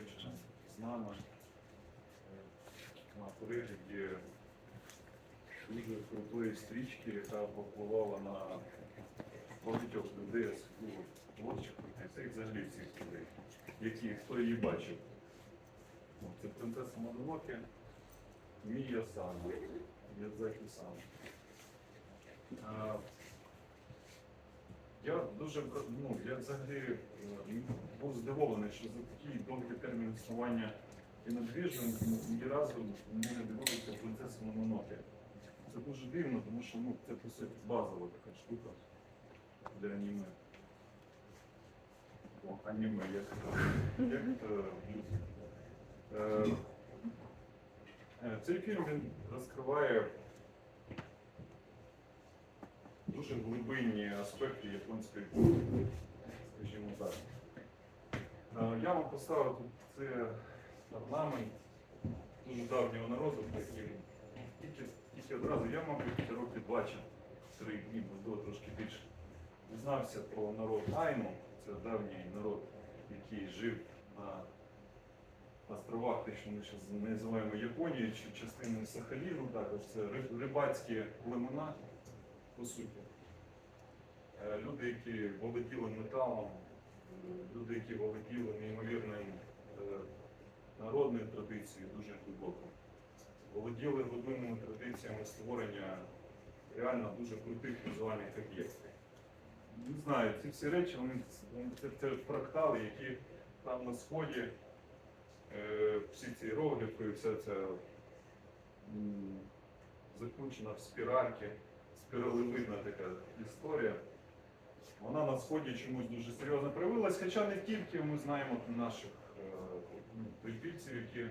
вечора з нами на перегляді дуже крутої стрічки, яка повпливала на багатьох людей, особливо творчих та взагалі всіх людей, які хто її бачив. Це принцеса Мононоке, Мія Сана, Ядзакі Сана. Я дуже ну, я взагалі е, був здивований, що за такий довгий термін існування і кінодвіжу ні разу не дивилися принцесу Мононоке. Це дуже дивно, тому що ну, це по суті базова така штука для аніме. О, аніме, як, як е, е, е, цей фільм він розкриває дуже глибинні аспекти японської культури, скажімо так. Е, Я вам поставив тут це орнамент дуже давнього народу, такий, тільки, тільки одразу, я, мабуть, років чи три дні, можливо, трошки більше, дізнався про народ Айну, це давній народ, який жив на островах, те, що ми зараз називаємо Японією, чи частиною Сахаліну, також це рибацькі племена, по суті. Е, Люди, які володіли металом, люди, які володіли неймовірним е, народною традицією, дуже глибоко. Володіли глибинними традиціями створення реально дуже крутих візуальних об'єктів. Не знаю, ці всі речі, вони, це, це фрактали, які там на сході, е, всі ці іерогліфи, вся ця м, в спіральки, спіралевидна така історія. Вона на сході чомусь дуже серйозно проявилась, хоча не тільки ми знаємо наших е, ну, прибільців, які,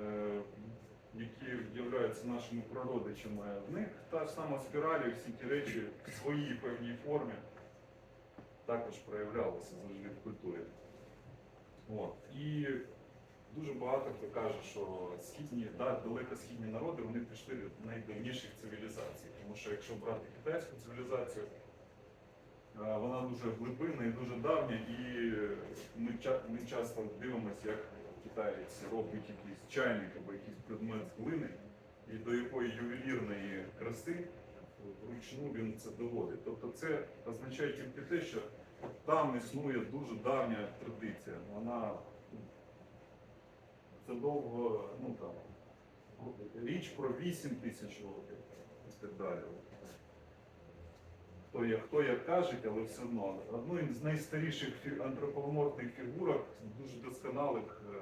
е, які являються нашими прародичами. В них та ж сама спіралі, всі ті речі в своїй певній формі також проявлялися завжди в культурі. От. І дуже багато хто каже, що східні, да, далекосхідні народи вони пішли від найдавніших цивілізацій. Тому що якщо брати китайську цивілізацію, вона дуже глибинна і дуже давня, і ми, ми часто дивимося, як китаєць робить якийсь чайник або якийсь предмет з глини, і до якої ювелірної краси вручну він це доводить. Тобто це означає тільки те, що там існує дуже давня традиція. Вона це довго, ну там, річ про 8 тисяч років і так далі. Хто як, хто як кажуть, але все одно. Одну з найстаріших антропоморфних фігурок, дуже досконалих, е,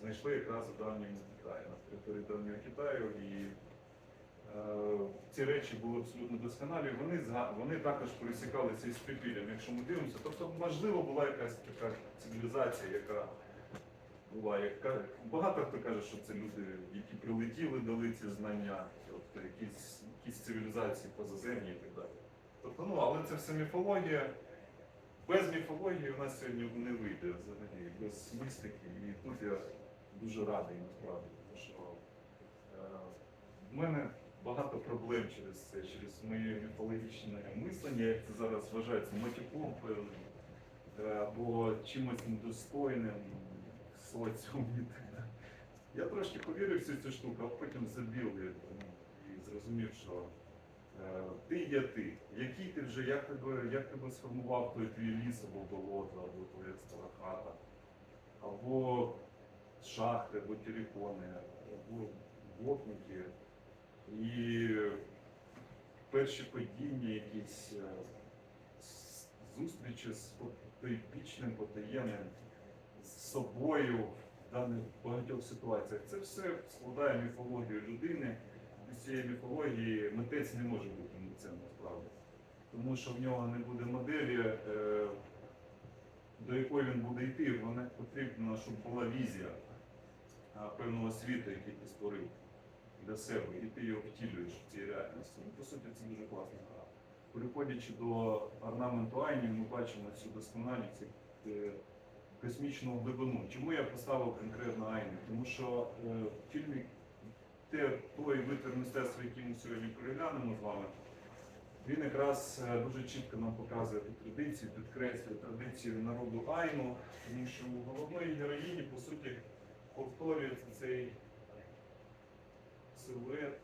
знайшли якраз у давньому Китаї, на території давнього Китаю. І е, ці речі були абсолютно досконалі. Вони, вони також пересікалися із припіллям, якщо ми дивимося. Тобто, можливо, була якась така цивілізація, яка була, яка багато хто каже, що це люди, які прилетіли, дали ці знання, тобто якісь, якісь цивілізації позаземні і так далі. Тобто, ну, але це все міфологія. Без міфології у нас сьогодні не вийде взагалі, без містики. І тут я дуже радий насправді, тому що е, в мене багато проблем через це, через моє міфологічне мислення, як це зараз вважається, матюком певним, е, або чимось недостойним в соціумі. Я трошки повірив в цю штуку, а потім забіл і, зрозумів, що ти є ти. Який ти вже, як тебе, як тебе сформував той твій ліс або болото, або твоя стара хата, або шахти, або телефони, або вогники. І перші падіння, якісь е, зустрічі з потойбічним, потаємним, з собою в даних багатьох ситуаціях. Це все складає міфологію людини. Без цієї міфології митець не може бути митцем насправді. Тому що в нього не буде моделі, е, до якої він буде йти, вона потрібна, щоб була візія певного світу, який ти створив для себе, і ти його втілюєш в цій реальності. Ну, по суті, це дуже класна гра. Переходячи до орнаменту Айні, ми бачимо цю досконалість е, космічну глибину. Чому я поставив конкретно Айні? Тому що е, в фільмі те, той витвір мистецтва, який ми сьогодні переглянемо з вами, він якраз е, дуже чітко нам показує ту традицію, підкреслює традицію народу Айну, тому що у головної героїні, по суті, повторюється цей силует,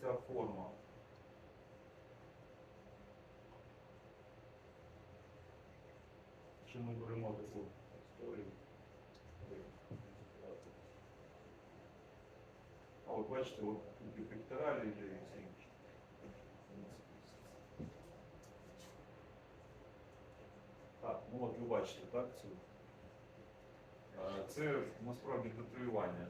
ця форма. Що ми беремо таку історію. А от бачите, от тут і пекторалі йде і все інше. Так, ну от ви бачите, так. А, Це насправді татуювання.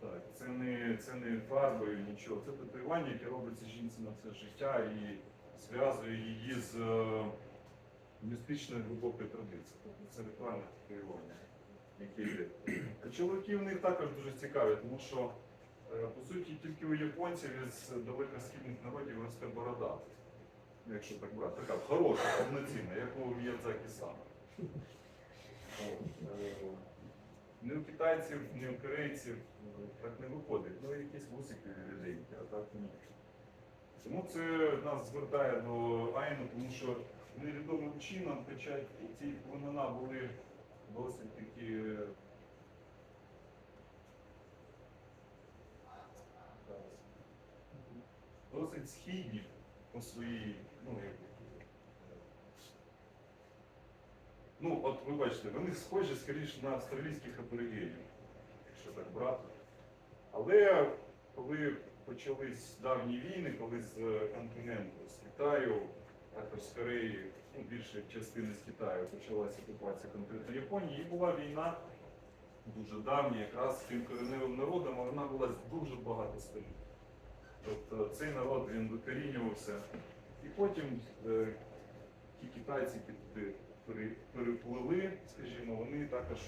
Так, це не, це не фарбою, нічого. Це татуювання, яке робиться жінці на все життя і зв'язує її з е, містичною глибокою традицією. Це ритуальне татуювання, яке йде. Чоловіки в них також дуже цікаві, тому що е, по суті тільки у японців із далекосхідних народів росте борода. Ну, Якщо так брати, така хороша, повноцінна, як у Міядзакі саме. Е, ні у китайців, ні у корейців е, так не виходить. Ну, якісь вусики ріденькі, а так ні. Тому це нас звертає до Айну, тому що невідомим чином, хоча ці племена були досить такі. Досить східні по своїй, ну, як, Ну, от ви бачите, вони схожі скоріше на австралійських аборигенів, якщо так брати. Але коли почались давні війни, коли з континенту, з Китаю, також з Кореї, ну, більше частини з Китаю почалася окупація конкретно Японії, і була війна дуже давня, якраз з тим кореневим народом, а вона була дуже багато століть. Тобто цей народ він викорінювався. І потім е, ті китайці під, пере- перепливли, скажімо, вони також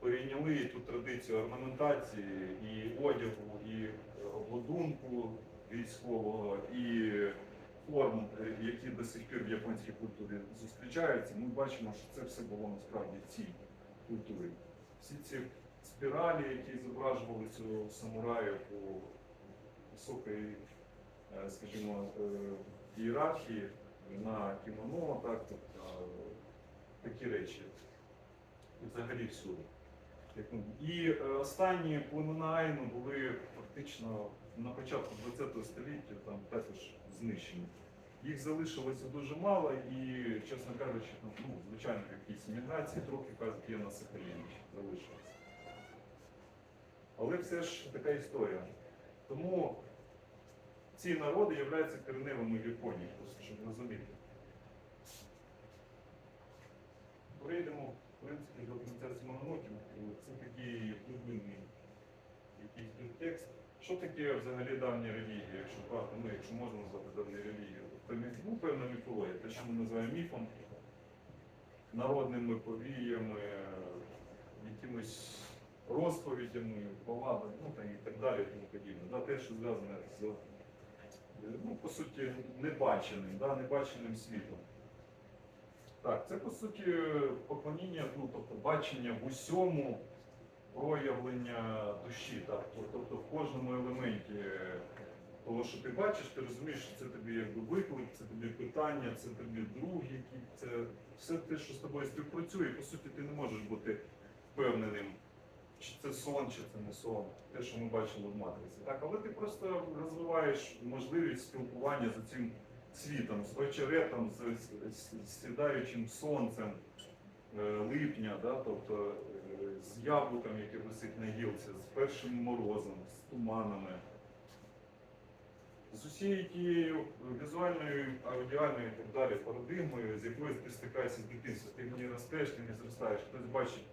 перейняли ту традицію орнаментації і одягу, і обладунку військового, і форм, е, які до сих пір в японській культурі зустрічаються. Ми бачимо, що це все було насправді в цій культурі. Всі ці спіралі, які зображували цього самурая по високої, е, скажімо, е, ієрархії на кімоно, так, тобто, такі речі. І взагалі всюди. Ну, І останні племена Айну були фактично на початку ХХ століття там також знищені. Їх залишилося дуже мало і, чесно кажучи, ну, ну, звичайно, якісь міграції трохи є на Сахаліні залишилося. Але все ж така історія. Тому ці народи являються кореневими в Японії, просто щоб розуміти. Прийдемо, в принципі, до кінця. Це такий глибинний якийсь тут текст. Що таке взагалі давня релігія, якщо ну, якщо можна назвати давню релігію? Тобто, міф- ну, певна міфологія, те, що ми називаємо міфом, народними повіями, якимось розповідями, повадами, ну, і так далі, і тому подібне. Да, те, що зв'язане з, ну, по суті, небаченим, да, небаченим світом. Так, це по суті поклоніння, ну, тобто бачення в усьому проявлення душі, так? тобто в кожному елементі того, що ти бачиш, ти розумієш, що це тобі якби виклик, це тобі питання, це тобі друг, який це все те, що з тобою співпрацює. По суті, ти не можеш бути впевненим, чи це сон, чи це не сон, те, що ми бачили в матриці. Так, але ти просто розвиваєш можливість спілкування з цим світом, з очеретом, з, сідаючим сонцем е, липня, да, тобто е, з яблуком, яке висить на гілці, з першим морозом, з туманами. З усією тією візуальною, аудіальною і так далі парадигмою, з якою ти стикаєшся з дитинства. Ти ній ростеш, ти ній зростаєш, хтось бачить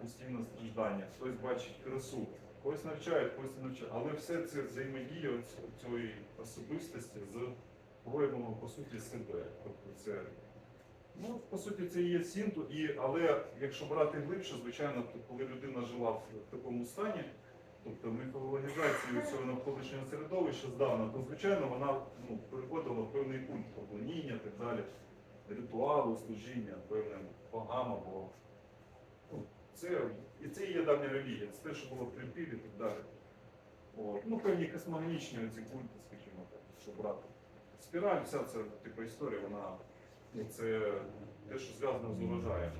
постійне страждання, хтось бачить красу, когось навчають, когось не навчають. Але все це взаємодія цієї особистості з проявами, по суті, себе. Тобто це, ну, по суті, це є синту, і, але якщо брати глибше, звичайно, то коли людина жила в такому стані, тобто міфологізацію цього навколишнього середовища здавна, то звичайно вона ну, переходила в певний культ поклоніння, так далі, ритуалу, служіння певним богам або ну, це, і це є давня релігія, це те, що було в Тримпілі і так далі. От. Ну, певні космогонічні ці культи, скажімо так, що брати. Спіраль, вся ця типу, історія, вона це те, що зв'язано з урожаєм.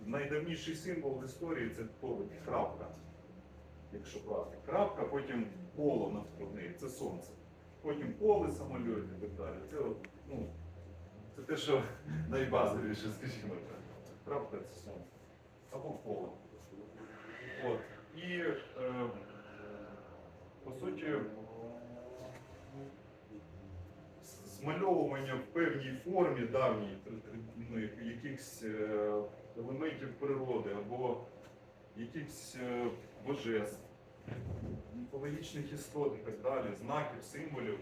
Найдавніший символ в історії це повідь, крапка. Якщо брати. Крапка, потім поло навкруги, це сонце. Потім поле самольот і так далі. Це, ну, це те, що найбазовіше, скажімо так. Крапка це сонце. Або поле. От. І е, по суті, з- змальовування в певній формі давній ну, якихось е, елементів природи або якихось е, божеств, міфологічних істот і так далі, знаків, символів.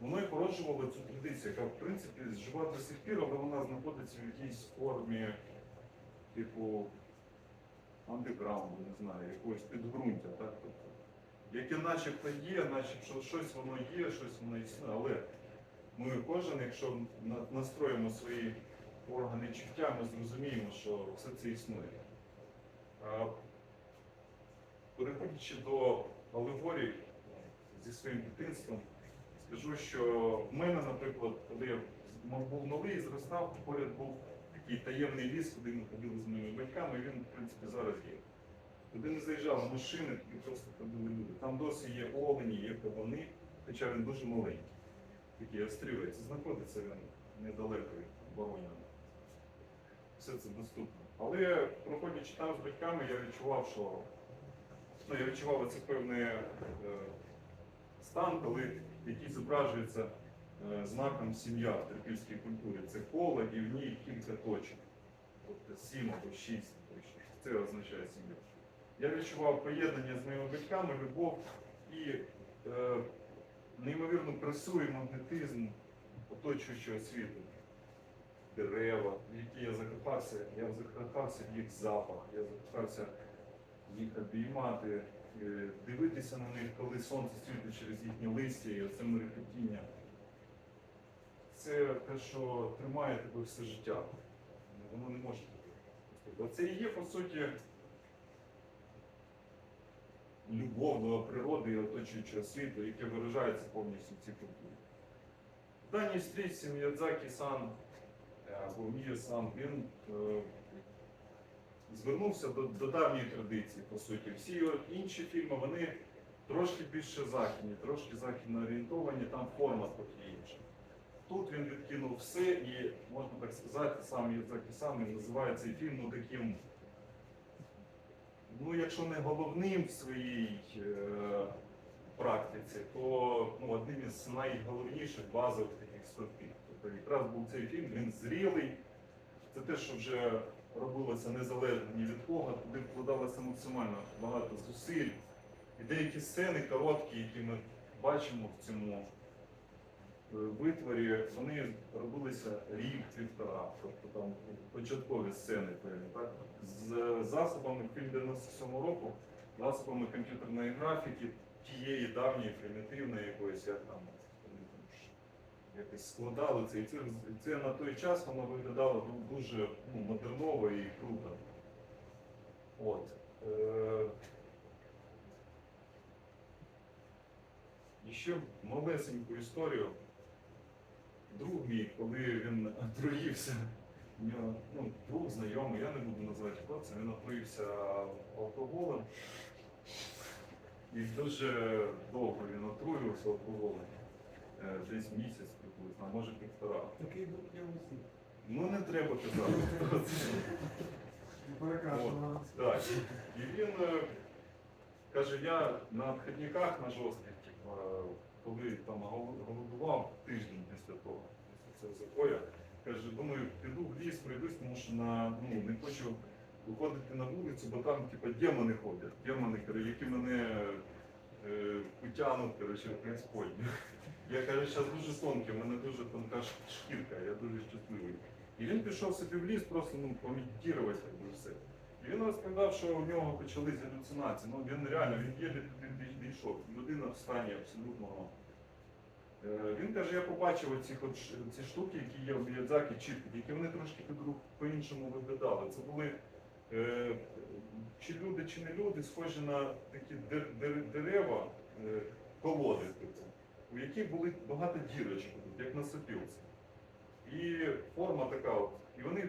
Воно і породжувало цю традицію, яка в принципі жива до сих пір, але вона знаходиться в якійсь формі, типу андеграунду, не знаю, якогось підґрунтя, так? Тобто, яке начебто є, начебто щось воно є, щось воно існує, але ми кожен, якщо настроїмо свої органи чуття, ми зрозуміємо, що все це існує. Переходячи до алегорій зі своїм дитинством, скажу, що в мене, наприклад, коли я був малий, зростав, поряд був такий таємний ліс, куди ми ходили з моїми батьками, і він, в принципі, зараз є. Туди не заїжджали машини, туди просто ходили люди. Там досі є олені, є кабани, хоча він дуже маленький. Такий острівець. Знаходиться він недалеко від Вороніна. Все це доступно. Але проходячи там з батьками, я відчував, що ну, я відчував оце певний е, стан, коли який зображується е, знаком сім'я в трипільській культурі. Це коло і в ній кілька точок. Тобто сім або шість. Це означає сім'я. Я відчував поєднання з моїми батьками, любов і е, неймовірну красу і магнетизм оточуючого світу. Дерева, в які я закохався, я закохався в їх запах, я закохався їх обіймати, е, дивитися на них, коли сонце світить через їхні листя і оце мерехтіння. Це те, що тримає тебе все життя. Воно не може бути. Оце і є, по суті, любов до природи і оточуючого світу, яке виражається повністю в цій культурі. В даній стрічці Міядзакі сан е, або Мія сан, він е, звернувся до, до давньої традиції, по суті. Всі його інші фільми, вони трошки більше західні, трошки західно орієнтовані, там форма трохи інша. Тут він відкинув все і, можна так сказати, сам Міядзакі сан він називає цей фільм ну, таким ну, якщо не головним в своїй е, практиці, то ну, одним із найголовніших базових таких стовпів. Тобто якраз був цей фільм, він зрілий. Це те, що вже робилося незалежно ні від кого, туди вкладалося максимально багато зусиль. І деякі сцени короткі, які ми бачимо в цьому е, витворі, вони робилися рік-півтора, тобто там початкові сцени? З засобами фільм 97 року, засобами комп'ютерної графіки, тієї давньої, примітивної якоїсь, як там якось складали це. І це, на той час воно виглядало дуже ну, модерново і круто. От. Е- І ще малесеньку історію. Друг мій, коли він отруївся, у нього ну, друг знайомий, я не буду називати хто це, він отруївся алкоголем. І дуже довго він отруювався алкоголем. Е, Десь місяць приблизно, а може півтора. Такий був я усі. Ну не треба казати. це. Так. І він е, каже, я на обхідниках на жорстких, е, коли там гол- голодував тиждень після того, після цього запоя, каже, думаю, піду в ліс, пройдусь, тому що на, ну, не хочу виходити на вулицю, бо там типу, демони ходять, демони, які мене е, потягнуть, коротше, в преисподню. Я кажу, зараз дуже тонкий, в мене дуже тонка шкірка, я дуже щасливий. І він пішов собі в ліс просто ну, помедитувати якби все. І він розповідав, що у нього почались галюцинації. Ну він реально він єлі дійшов. Людина в стані абсолютного. Е, Він каже, я побачив оці, ці штуки, які є в Міядзакі, чіткі, які вони трошки по-іншому виглядали. Це були Е, чи люди, чи не люди, схожі на такі дер- дер- дерева, е, колоди, типу, у яких були багато дірочок, як на сопілці. І форма така от. І вони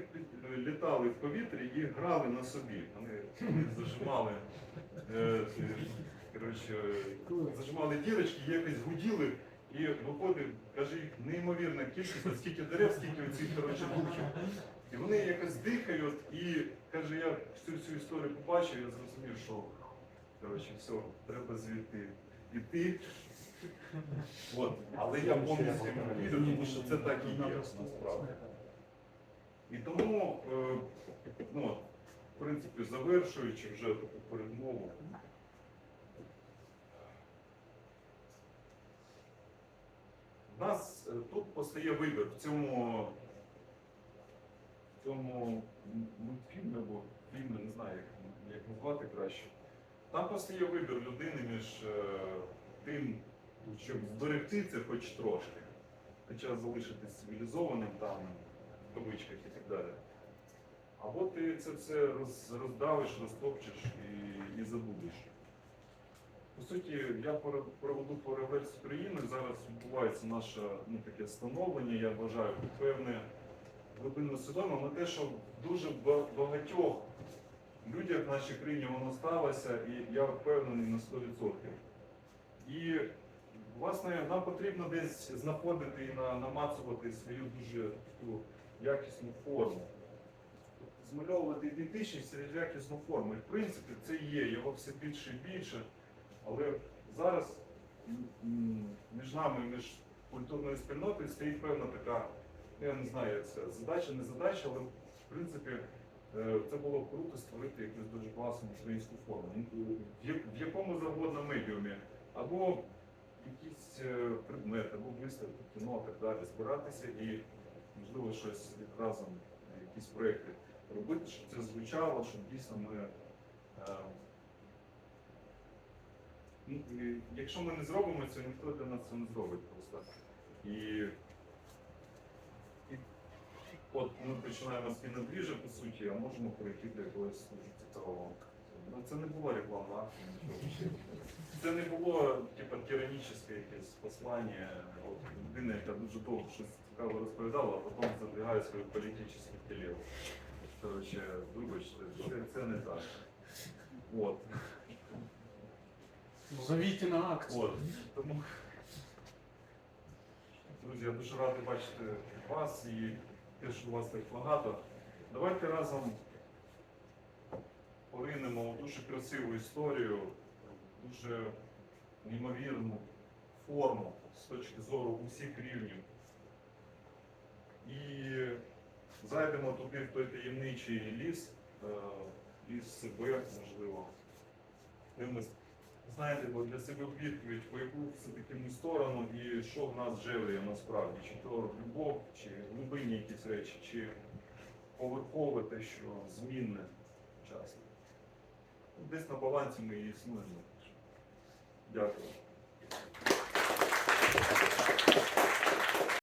літали в повітрі і грали на собі. Вони зажимали, е, коротше, зажимали дірочки, якось гуділи, і виходить, каже, їх неймовірна кількість, от скільки дерев, скільки цих коротше, духів. І вони якось дихають, і каже, я всю цю історію побачив, я зрозумів, що коротше, все, треба звідти іти. От. Але я повністю вірю, тому що це так і є насправді. І тому, е, ну, в принципі, завершуючи вже таку передмову, в нас е, тут постає вибір в цьому, в цьому мультфільмі або фільмі, не знаю, як, як назвати краще. Там постає вибір людини між е, тим, щоб зберегти це хоч трошки, хоча залишитись цивілізованим там, в кавичках і так далі. Або ти це все роз, роздавиш, розтопчеш і, і забудеш. По суті, я проведу по реверсі країни. Зараз відбувається наше ну, таке становлення, я вважаю, певне глибинно свідомо на те, що дуже багатьох людях в нашій країні воно сталося, і я впевнений на 100%. І власне нам потрібно десь знаходити і на- намацувати свою дуже таку якісну форму. Змальовувати ідентичність через якісну форму. І в принципі це є, його все більше і більше. Але зараз між нами, між культурною спільнотою стоїть певна така, ну, я не знаю, як це задача, не задача, але в принципі е, це було б круто створити якусь дуже класну українську форму. Ну, В якому завгодно медіумі, або якийсь е, предмет, або виставки, кіно, так далі, збиратися і можливо щось разом, е, якісь проекти робити, щоб це звучало, щоб дійсно ми. Ну, якщо ми не зробимо це, ніхто для нас це не зробить просто. І, і от ми починаємо з кінодріжа, по суті, а можемо перейти до якогось цікавого. Ну, це не була рекламна акція, нічого. Це не було типу, тиранічне якесь послання от, людини, яка дуже довго щось цікаво розповідала, а потім задвигає свою політичну тілеву. Коротше, вибачте, це не так. От. Зовіть на акцію. От. Тому, друзі, я дуже радий бачити вас і те, що у вас так багато. Давайте разом поринемо дуже красиву історію, дуже неймовірну форму з точки зору усіх рівнів. І зайдемо туди в той таємничий ліс, е, ліс себе, можливо, ми знаєте, бо для себе відповідь, по яку все-таки ми сторону і що в нас живе насправді, чи то любов, чи глибинні якісь речі, чи поверхове те, що змінне часом. Десь на балансі ми і існуємо. Дякую.